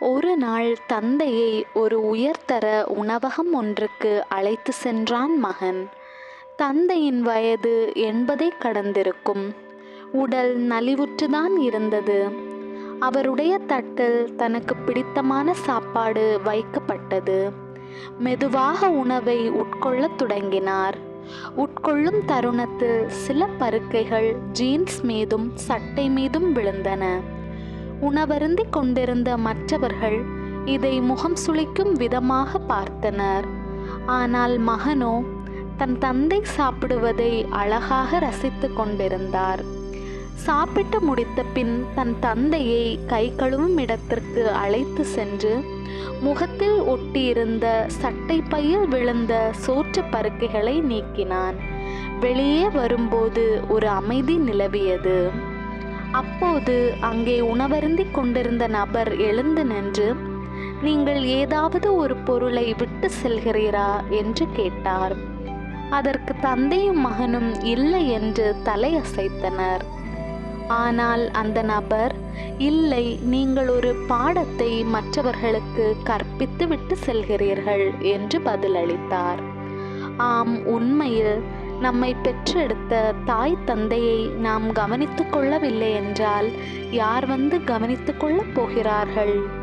ஒரு நாள் தந்தையை ஒரு உயர்தர உணவகம் ஒன்றுக்கு அழைத்து சென்றான் மகன். தந்தையின் வயது எண்பதை கடந்திருக்கும். உடல் நலிவுற்றுதான் இருந்தது. அவருடைய தட்டில் தனக்கு பிடித்தமான சாப்பாடு வைக்கப்பட்டது. மெதுவாக உணவை உட்கொள்ளத் தொடங்கினார். உட்கொள்ளும் தருணத்தில் சில பருக்கைகள் ஜீன்ஸ் மீதும் சட்டை மீதும் விழுந்தன. உணவருந்தி கொண்டிருந்த மற்றவர்கள் இதை முகம் சுளிக்கும் விதமாக பார்த்தனர். ஆனால் மகனோ தன் தந்தை சாப்பிடுவதை அழகாக ரசித்து கொண்டிருந்தார். சாப்பிட்டு முடித்த பின் தன் தந்தையை கை கழுவும் இடத்திற்கு அழைத்து சென்று முகத்தில் ஒட்டியிருந்த சட்டை பையில் விழுந்த சோற்று பருக்கைகளை நீக்கினான். வெளியே வரும்போது ஒரு அமைதி நிலவியது. அப்போது அங்கே உணவருந்தி கொண்டிருந்த நபர் எழுந்து நின்று நீங்கள் ஏதாவது ஒரு பொருளை விட்டு செல்கிறீரா? என்று கேட்டார். அதற்கு தந்தையும் மகனும் இல்லை என்று தலையசைத்தனர். ஆனால் அந்த நபர் இல்லை நீங்கள் ஒரு பாடத்தை மற்றவர்களுக்கு கற்பித்து விட்டு செல்கிறீர்கள் என்று பதிலளித்தார். ஆம் உண்மையில் நம்மை பெற்றெடுத்த தாய் தந்தையை நாம் கவனித்து கொள்ளவில்லை என்றால் யார் வந்து கவனித்து கொள்ளப் போகிறார்கள்?